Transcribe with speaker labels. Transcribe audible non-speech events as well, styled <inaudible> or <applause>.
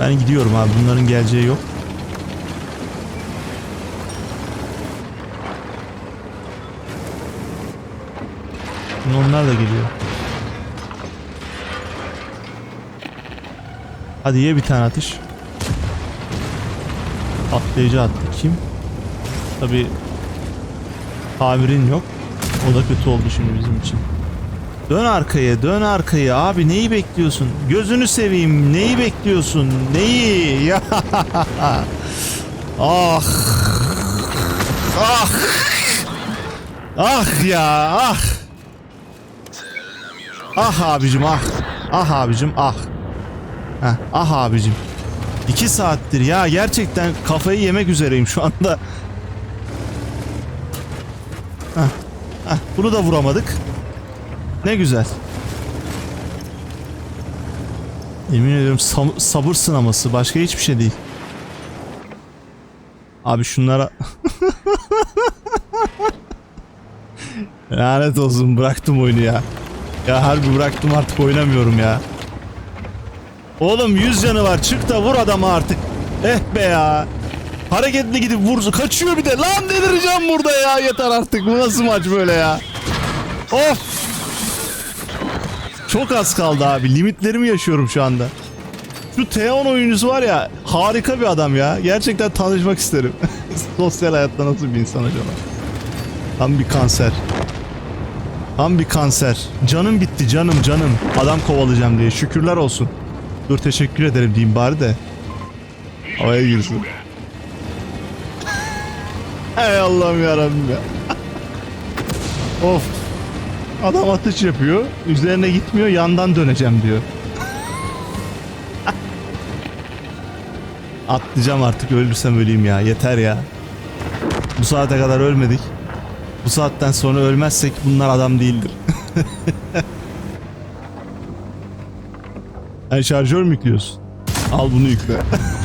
Speaker 1: Ben gidiyorum abi. Bunların geleceği yok. Onlar da geliyor. Hadi ye bir tane atış. Atlayıcı attı. Kim? Tabi tamirin yok. O da kötü oldu şimdi bizim için. Dön arkaya, dön arkaya. Abi neyi bekliyorsun? Gözünü seveyim. Neyi bekliyorsun? Neyi? Ya. <laughs> ah. Ah. Ah ya, ah. Ah abicim, ah. Ah abicim, ah. Heh, ah abicim. İki saattir ya gerçekten kafayı yemek üzereyim şu anda. Heh, heh, bunu da vuramadık. Ne güzel. Yemin ediyorum sabır sınaması başka hiçbir şey değil. Abi şunlara <laughs> Lanet olsun bıraktım oyunu ya. Ya harbi bıraktım artık oynamıyorum ya. Oğlum 100 canı var çık da vur adamı artık. Eh be ya. Hareketli gidip vurzu kaçıyor bir de. Lan delireceğim burada ya yeter artık. Bu nasıl maç böyle ya. Of. Çok az kaldı abi. Limitlerimi yaşıyorum şu anda. Şu Teon oyuncusu var ya harika bir adam ya. Gerçekten tanışmak isterim. <laughs> Sosyal hayatta nasıl bir insan acaba? Tam bir kanser. Tam bir kanser. Canım bitti canım canım. Adam kovalayacağım diye. Şükürler olsun. Dur teşekkür ederim diyeyim bari de. Havaya girsin. <laughs> Ey Allah'ım yarabbim ya. <laughs> of. Adam atış yapıyor. Üzerine gitmiyor yandan döneceğim diyor. <laughs> Atlayacağım artık ölürsem öleyim ya. Yeter ya. Bu saate kadar ölmedik. Bu saatten sonra ölmezsek bunlar adam değildir. <laughs> Sen şarjör mü yüklüyorsun? Al bunu yükle. <laughs>